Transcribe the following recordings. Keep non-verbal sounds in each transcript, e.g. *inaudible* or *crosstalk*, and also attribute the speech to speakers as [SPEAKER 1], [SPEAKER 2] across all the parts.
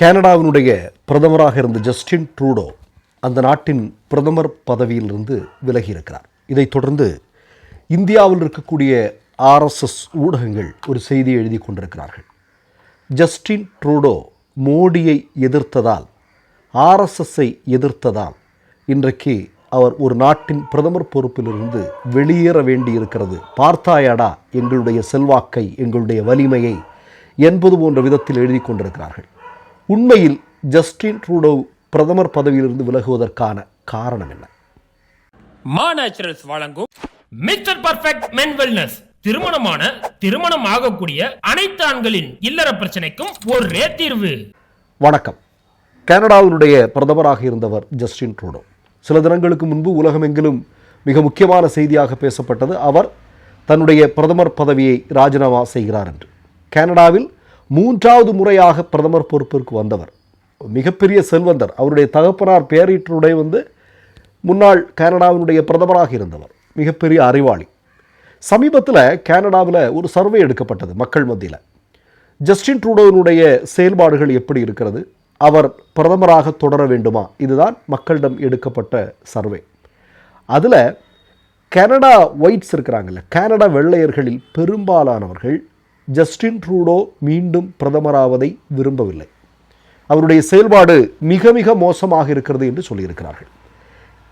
[SPEAKER 1] கனடாவினுடைய பிரதமராக இருந்த Justin Trudeau அந்த நாட்டின் பிரதமர் பதவியிலிருந்து விலகி இருக்கிறார் இதைத் தொடர்ந்து இந்தியாவில் இருக்கக்கூடிய ஆர்எஸ்எஸ் ஊடகங்கள் ஒரு செய்தியை எழுதி கொண்டிருக்கிறார்கள். ஜஸ்டின் ட்ரூடோ மோடியை எதிர்த்ததால் ஆர்எஸ்எஸ்ஸை எதிர்த்ததால் இன்றைக்கு அவர் ஒரு நாட்டின் பிரதமர் பொறுப்பிலிருந்து வெளியேற வேண்டியிருக்கிறது. பார்த்தாயாடா எங்களுடைய செல்வாக்கை எங்களுடைய வலிமையை என்பது போன்ற விதத்தில் எழுதி கொண்டிருக்கிறார்கள். உண்மையில் ஜஸ்டின் ட்ரூடோ பிரதமர் பதவியிலிருந்து விலகுவதற்கான காரணம் என்ன?
[SPEAKER 2] மா நேச்சுரல்ஸ் வழங்கும். மிஸ்டர் பர்ஃபெக்ட் மென் வெல்னஸ் திருமணமான திருமணம் ஆகக்கூடிய அனைத்து ஆண்களின் இல்லற பிரச்சனைக்கும் ஒரே தீர்வு.
[SPEAKER 1] வணக்கம். கனடாவினுடைய பிரதமராக இருந்தவர் ஜஸ்டின் ட்ரூடோ. சில தினங்களுக்கு முன்பு உலகமெங்கிலும் மிக முக்கியமான செய்தியாக பேசப்பட்டது. அவர் தன்னுடைய பிரதமர் பதவியை ராஜினாமா செய்கிறார் என்று. கனடாவில் மூன்றாவது முறையாக பிரதமர் பொறுப்பிற்கு வந்தவர். மிகப்பெரிய செல்வந்தர். அவருடைய தகப்பனார் பேரீட்டருடைய வந்து முன்னாள் கனடாவினுடைய பிரதமராக இருந்தவர். மிகப்பெரிய அறிவாளி. சமீபத்தில் கனடாவில் ஒரு சர்வே எடுக்கப்பட்டது மக்கள் மத்தியில். ஜஸ்டின் ட்ரூடோவினுடைய செயல்பாடுகள் எப்படி இருக்கிறது? அவர் பிரதமராக தொடர வேண்டுமா? இதுதான் மக்களிடம் எடுக்கப்பட்ட சர்வே. அதில் கனடா ஒயிட்ஸ் இருக்கிறாங்கல்ல கனடா வெள்ளையர்களில் பெரும்பாலானவர்கள் ஜஸ்டின் ட்ரூடோ மீண்டும் பிரதமராவதை விரும்பவில்லை. அவருடைய செயல்பாடு மிக மிக மோசமாக இருக்கிறது என்று சொல்லியிருக்கிறார்கள்.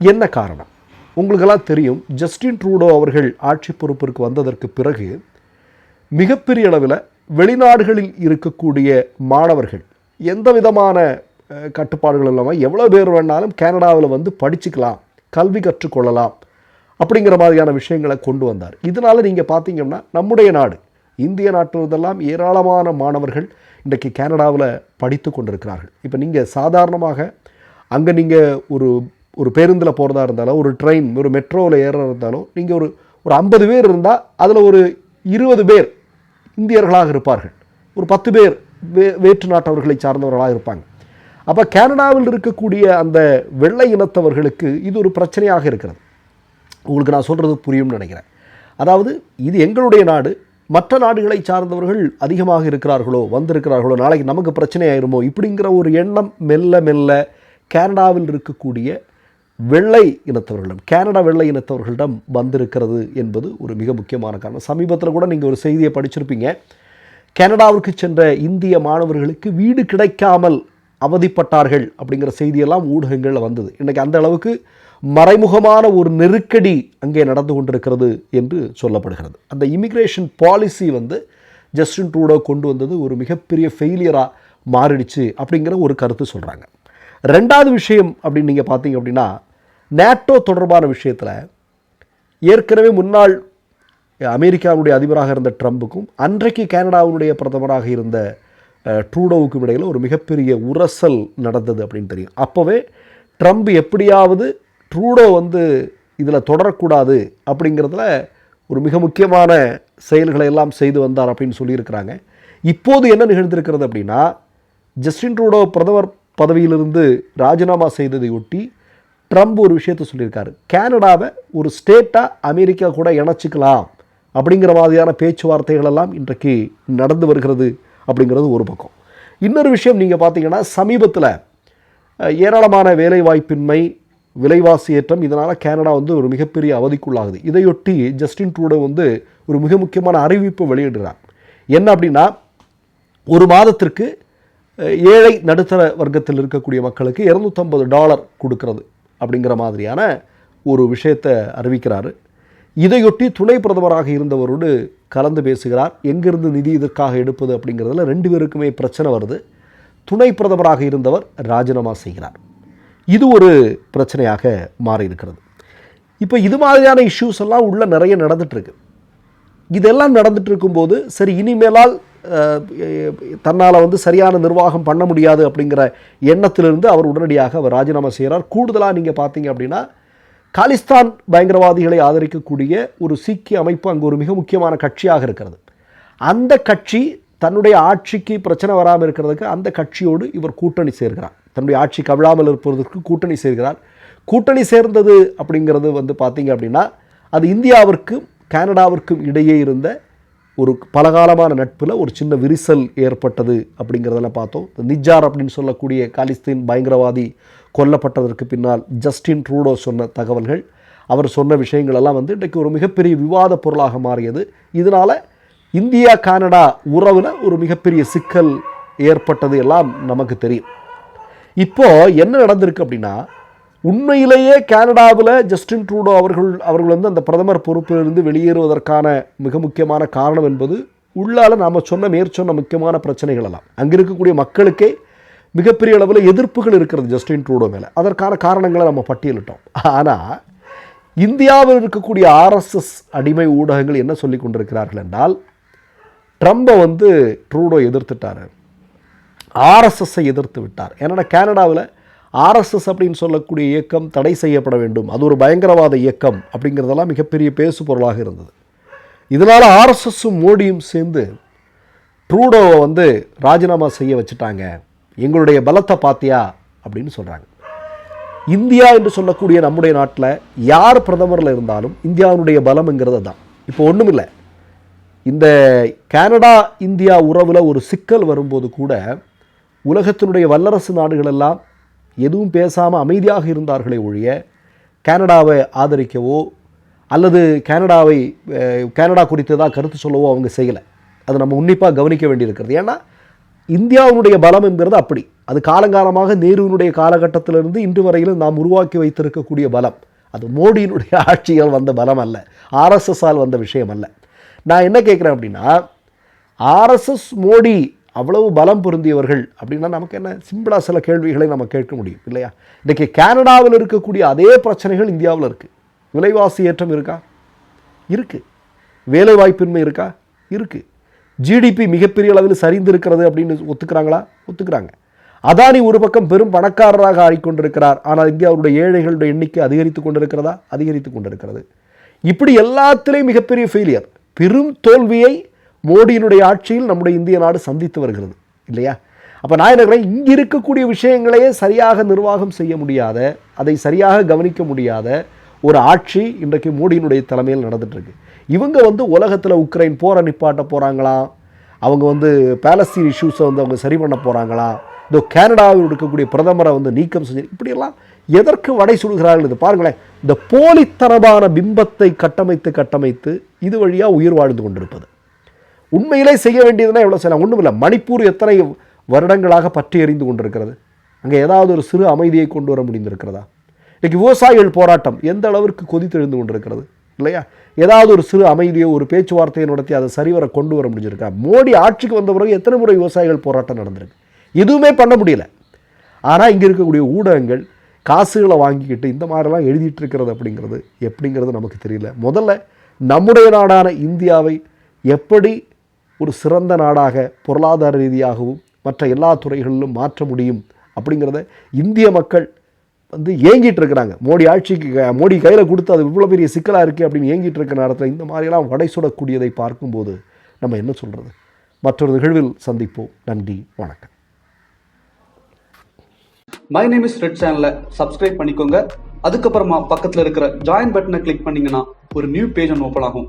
[SPEAKER 1] என்ன காரணம்? உங்களுக்கெல்லாம் தெரியும் ஜஸ்டின் ட்ரூடோ அவர்கள் ஆட்சி பொறுப்பிற்கு வந்ததற்கு பிறகு மிகப்பெரிய அளவில் வெளிநாடுகளில் இருக்கக்கூடிய மாணவர்கள் எந்த விதமான கட்டுப்பாடுகள் இல்லாமல் எவ்வளோ பேர் வேணாலும் கனடாவில் வந்து படிச்சுக்கலாம் கல்வி கற்றுக்கொள்ளலாம் அப்படிங்கிற மாதிரியான விஷயங்களை கொண்டு வந்தார். இதனால் நீங்கள் பார்த்தீங்கன்னா நம்முடைய நாடு இந்திய நாட்டிலிருந்தெல்லாம் ஏராளமான மாணவர்கள் இன்றைக்கு கேனடாவில் படித்து கொண்டிருக்கிறார்கள். இப்போ நீங்கள் சாதாரணமாக அங்கே நீங்கள் ஒரு ஒரு பேருந்தில் போகிறதா இருந்தாலும் ஒரு ட்ரெயின் ஒரு மெட்ரோவில் ஏற இருந்தாலும் நீங்கள் ஒரு ஒரு ஐம்பது பேர் இருந்தால் அதில் ஒரு இருபது பேர் இந்தியர்களாக இருப்பார்கள். ஒரு பத்து பேர் வே வேற்று நாட்டவர்களை சார்ந்தவர்களாக இருப்பாங்க. அப்போ கேனடாவில் இருக்கக்கூடிய அந்த வெள்ளை இனத்தவர்களுக்கு இது ஒரு பிரச்சனையாக இருக்கிறது. உங்களுக்கு நான் சொல்கிறது புரியும்னு நினைக்கிறேன். அதாவது இது எங்களுடைய நாடு மற்ற நாடுகளை சார்ந்தவர்கள் அதிகமாக இருக்கிறார்களோ வந்திருக்கிறார்களோ நாளைக்கு நமக்கு பிரச்சனை ஆயிருமோ இப்படிங்கிற ஒரு எண்ணம் மெல்ல மெல்ல கேனடாவில் இருக்கக்கூடிய வெள்ளை இனத்தவர்களிடம் கேனடா வெள்ளை இனத்தவர்களிடம் வந்திருக்கிறது என்பது ஒரு மிக முக்கியமான காரணம். சமீபத்தில் கூட நீங்கள் ஒரு செய்தியை படிச்சிருப்பீங்க. கனடாவிற்கு சென்ற இந்திய மாணவர்களுக்கு வீடு கிடைக்காமல் அவதிப்பட்டார்கள் அப்படிங்கிற செய்தியெல்லாம் ஊடகங்களில் வந்தது. இன்றைக்கி அந்த அளவுக்கு மறைமுகமான ஒரு நெருக்கடி அங்கே நடந்து கொண்டிருக்கிறது என்று சொல்லப்படுகிறது. அந்த இமிக்ரேஷன் பாலிசி வந்து ஜஸ்டின் ட்ரூடோ கொண்டு வந்தது ஒரு மிகப்பெரிய ஃபெயிலியராக மாறிடுச்சு அப்படிங்கிற ஒரு கருத்து சொல்கிறாங்க ரெண்டாவது விஷயம் அப்படின்னு நீங்கள் பார்த்தீங்க அப்படின்னா நேட்டோ தொடர்பான விஷயத்தில் ஏற்கனவே முன்னாள் அமெரிக்காவுடைய அதிபராக இருந்த ட்ரம்புக்கும் அன்றைக்கு கனடாவுடைய பிரதமராக இருந்த ட்ரூடோவுக்கும் இடையில் ஒரு மிகப்பெரிய உரசல் நடந்தது அப்படின்னு தெரியும். அப்போவே ட்ரம்ப் எப்படியாவது ட்ரூடோ வந்து இதில் தொடரக்கூடாது அப்படிங்கிறதுல ஒரு மிக முக்கியமான செயல்களை எல்லாம் செய்து வந்தார் அப்படின்னு சொல்லியிருக்கிறாங்க. இப்போது என்ன நிகழ்ந்திருக்கிறது அப்படின்னா ஜஸ்டின் ட்ரூடோ பிரதமர் பதவியிலிருந்து ராஜினாமா செய்ததை ஒட்டி ட்ரம்ப் ஒரு விஷயத்தை சொல்லியிருக்காரு. கேனடாவை ஒரு ஸ்டேட்டாக அமெரிக்கா கூட இணைச்சிக்கலாம் அப்படிங்கிற மாதிரியான பேச்சுவார்த்தைகள் எல்லாம் இன்றைக்கு நடந்து வருகிறது. அப்படிங்கிறது ஒரு பக்கம். இன்னொரு விஷயம் நீங்கள் பார்த்தீங்கன்னா சமீபத்தில் ஏராளமான வேலைவாய்ப்பின்மை விலைவாசி ஏற்றம் இதனால் கனடா வந்து ஒரு மிகப்பெரிய அவதிக்குள்ளாகுது. இதையொட்டி ஜஸ்டின் ட்ரூடோ வந்து ஒரு மிக முக்கியமான அறிவிப்பு வெளியிடுறார். என்ன அப்படின்னா ஒரு மாதத்திற்கு ஏழை நடுத்தர வர்க்கத்தில் இருக்கக்கூடிய மக்களுக்கு இரநூத்தம்பது டாலர் கொடுக்கறது அப்படிங்கிற மாதிரியான ஒரு விஷயத்தை அறிவிக்கிறாரு. இதையொட்டி துணை பிரதமராக இருந்தவரோடு கலந்து பேசுகிறார். எங்கிருந்து நிதி இதற்காக எடுப்பது அப்படிங்கிறதுல ரெண்டு பேருக்குமே பிரச்சனை வருது. துணை பிரதமராக இருந்தவர் ராஜினாமா செய்கிறார். இது ஒரு பிரச்சனையாக மாறி இருக்கிறது இப்போ இது மாதிரியான இஷ்யூஸ் எல்லாம் உள்ளே நிறைய நடந்துகிட்ருக்கு இதெல்லாம் நடந்துட்டு இருக்கும்போது சரி இனிமேலால் தன்னால் வந்து சரியான நிர்வாகம் பண்ண முடியாது அப்படிங்கிற எண்ணத்திலிருந்து அவர் உடனடியாக அவர் ராஜினாமா செய்கிறார். கூடுதலாக நீங்கள் பார்த்தீங்க அப்படின்னா காலிஸ்தான் பயங்கரவாதிகளை ஆதரிக்கக்கூடிய ஒரு சீக்கிய அமைப்பு அங்கு ஒரு மிக முக்கியமான கட்சியாக இருக்கிறது. அந்த கட்சி தன்னுடைய ஆட்சிக்கு பிரச்சனை வராமல் இருக்கிறதுக்கு அந்த கட்சியோடு இவர் கூட்டணி சேர்கிறார். தன்னுடைய ஆட்சி கவிழாமல் இருப்பதற்கு கூட்டணி சேர்கிறார். கூட்டணி சேர்ந்தது அப்படிங்கிறது வந்து பார்த்தீங்க அப்படின்னா அது இந்தியாவிற்கும் கனடாவிற்கும் இடையே இருந்த ஒரு பலகாலமான நட்பில் ஒரு சின்ன விரிசல் ஏற்பட்டது அப்படிங்கிறதெல்லாம் பார்த்தோம். இந்த நிஜார் அப்படின்னு சொல்லக்கூடிய காலிஸ்தீன் பயங்கரவாதி கொல்லப்பட்டதற்கு பின்னால் ஜஸ்டின் ட்ரூடோ சொன்ன தகவல்கள். அவர் சொன்ன விஷயங்களெல்லாம் வந்து இன்றைக்கு ஒரு மிகப்பெரிய விவாத பொருளாக மாறியது. இதனால் இந்தியா கனடா உறவில் ஒரு மிகப்பெரிய சிக்கல் ஏற்பட்டது எல்லாம் நமக்கு தெரியும். இப்போ என்ன நடந்திருக்கு அப்படின்னா உண்மையிலேயே கனடாவில் ஜஸ்டின் ட்ரூடோ அவர்கள் அவர்கள் வந்து அந்த பிரதமர் பொறுப்பிலிருந்து வெளியேறுவதற்கான மிக முக்கியமான காரணம் என்பது உள்ளால நாம் சொன்ன மேற்சொன்ன முக்கியமான பிரச்சனைகள் எல்லாம் அங்கே இருக்கக்கூடிய மக்களுக்கே மிகப்பெரிய அளவில் எதிர்ப்புகள் இருக்கிறது ஜஸ்டின் ட்ரூடோ மேலே. அதற்கான காரணங்களை நம்ம பட்டியலிட்டோம். ஆனால் இந்தியாவில் இருக்கக்கூடிய ஆர்எஸ்எஸ் அடிமை ஊடகங்கள் என்ன சொல்லி கொண்டிருக்கிறார்கள் என்றால் ட்ரம்பை வந்து ட்ரூடோ எதிர்த்துட்டார். ஆர்எஸ்எஸ்ஸை எதிர்த்து விட்டார். ஏன்னா கனடாவில் ஆர்எஸ்எஸ் அப்படின்னு சொல்லக்கூடிய இயக்கம் தடை செய்யப்பட வேண்டும். அது ஒரு பயங்கரவாத இயக்கம் அப்படிங்கிறதெல்லாம் மிகப்பெரிய பேசு பொருளாக இருந்தது. இதனால் ஆர்எஸ்எஸும் மோடியும் சேர்ந்து ட்ரூடோவை வந்து ராஜினாமா செய்ய வச்சுட்டாங்க. எங்களுடைய பலத்தை பார்த்தியா அப்படின்னு சொல்கிறாங்க இந்தியா என்று சொல்லக்கூடிய நம்முடைய நாட்டில் யார் பிரதமரில் இருந்தாலும் இந்தியாவுடைய பலம்ங்கிறது தான் இப்போ ஒன்றும் இல்லை இந்த கனடா இந்தியா உறவில் ஒரு சிக்கல் வரும்போது கூட உலகத்தினுடைய வல்லரசு நாடுகள் எல்லாம் எதுவும் பேசாமல் அமைதியாக இருந்தார்களே ஒழிய கனடாவை ஆதரிக்கவோ அல்லது கனடாவை கனடா குறித்து தான் கருத்து சொல்லவோ அவங்க செய்யலை. அது நம்ம உன்னிப்பாக கவனிக்க வேண்டியிருக்கிறது. ஏன்னா இந்தியாவினுடைய பலம் என்கிறது அப்படி. அது காலங்காலமாக நேருவினுடைய காலகட்டத்திலிருந்து இன்று வரையிலும் நாம் உருவாக்கி வைத்திருக்கக்கூடிய பலம். அது மோடியினுடைய *laughs* ஆட்சியால் வந்த பலம் அல்ல. ஆர்எஸ்எஸ்ஸால் வந்த விஷயம் அல்ல. நான் என்ன கேட்குறேன் அப்படின்னா ஆர்எஸ்எஸ் மோடி அவ்வளவு பலம் பொருந்தியவர்கள் அப்படின்னா நமக்கு என்ன? சிம்பிளாக சில கேள்விகளை நம்ம கேட்க முடியும் இல்லையா? இன்றைக்கி கனடாவில் இருக்கக்கூடிய அதே பிரச்சனைகள் இந்தியாவில் இருக்குது விலைவாசி ஏற்றம் இருக்கா? இருக்குது வேலைவாய்ப்பின்மை இருக்கா? இருக்குது ஜிடிபி மிகப்பெரிய அளவில் சரிந்து இருக்கிறது அப்படின்னு ஒத்துக்கிறாங்களா? ஒத்துக்கிறாங்க. அதானி ஒரு பக்கம் பெரும் பணக்காரராக ஆடிக்கொண்டிருக்கிறார். ஆனால் இந்தியாவுடைய ஏழைகளுடைய எண்ணிக்கை அதிகரித்து கொண்டிருக்கிறதா? அதிகரித்து கொண்டிருக்கிறது. இப்படி எல்லாத்திலையும் மிகப்பெரிய ஃபெயிலியர் பெரும் தோல்வியை மோடியினுடைய ஆட்சியில் நம்முடைய இந்திய நாடு சந்தித்து வருகிறது இல்லையா? அப்போ நான் என்ன இங்கே இருக்கக்கூடிய விஷயங்களையே சரியாக நிர்வாகம் செய்ய முடியாத அதை சரியாக கவனிக்க முடியாத ஒரு ஆட்சி இன்றைக்கு மோடியினுடைய தலைமையில் நடந்துகிட்ருக்கு இவங்க வந்து உலகத்தில் உக்ரைன் போரை நிப்பாட்ட போகிறாங்களா அவங்க வந்து பேலஸ்தீன் இஷ்யூஸை வந்து அவங்க சரி பண்ண போகிறாங்களா இதோ கனடாவில் இருக்கக்கூடிய பிரதமரை வந்து நீக்கம் செஞ்சு இப்படியெல்லாம் எதற்கு வடை சுடுகிறார்கள் இது பாருங்களேன். இந்த போலித்தனமான பிம்பத்தை கட்டமைத்து கட்டமைத்து இது வழியாக உயிர் வாழ்ந்து கொண்டிருப்பது. உண்மையிலே செய்ய வேண்டியதுன்னா எவ்வளோ செய்யலாம்? ஒன்றும் இல்லை மணிப்பூர் எத்தனை வருடங்களாக பற்றி எறிந்து கொண்டிருக்கிறது? அங்கே ஏதாவது ஒரு சிறு அமைதியை கொண்டு வர முடிந்திருக்கிறதா? இன்றைக்கி விவசாயிகள் போராட்டம் எந்த அளவிற்கு கொதித்தெழுந்து கொண்டிருக்கிறது? இல்லையா? ஏதாவது ஒரு சிறு அமைதியோ ஒரு பேச்சுவார்த்தையை நடத்தி அதை சரிவர கொண்டு வர முடிஞ்சிருக்கா? மோடி ஆட்சிக்கு வந்த பிறகு எத்தனை முறை விவசாயிகள் போராட்டம் நடந்திருக்கு? எதுவுமே பண்ண முடியல. ஆனால் இங்கே இருக்கக்கூடிய ஊடகங்கள் காசுகளை வாங்கிக்கிட்டு இந்த மாதிரிலாம் எழுதிட்டு இருக்கிறது அப்படிங்கிறது எப்படிங்கிறது நமக்கு தெரியல. முதல்ல நம்முடைய நாடான இந்தியாவை எப்படி ஒரு சிறந்த நாடாக பொருளாதார ரீதியாகவும் மற்ற எல்லா துறைகளிலும் மாற்ற முடியும் அப்படிங்கிறத இந்திய மக்கள் வந்து ஏங்கிட்டு இருக்கிறாங்க. மோடி ஆட்சிக்கு மோடி கையில் கொடுத்து அது இவ்வளோ பெரிய சிக்கலாக இருக்குது அப்படின்னு ஏங்கிட்டு இருக்கிற நேரத்தில் இந்த மாதிரியெல்லாம் வடை சுடக்கூடியதை பார்க்கும்போது நம்ம என்ன சொல்கிறது மற்றொரு நிகழ்வில் சந்திப்போம். நன்றி வணக்கம்.
[SPEAKER 3] மை நேம் இஸ் ரெட் சேனலை சப்ஸ்கிரைப் பண்ணிக்கோங்க. அதுக்கப்புறமா பக்கத்தில் இருக்கிற ஜாயின் பட்டனை கிளிக் பண்ணிங்கன்னா ஒரு நியூ பேஜ் ஒன்று ஓப்பன் ஆகும்.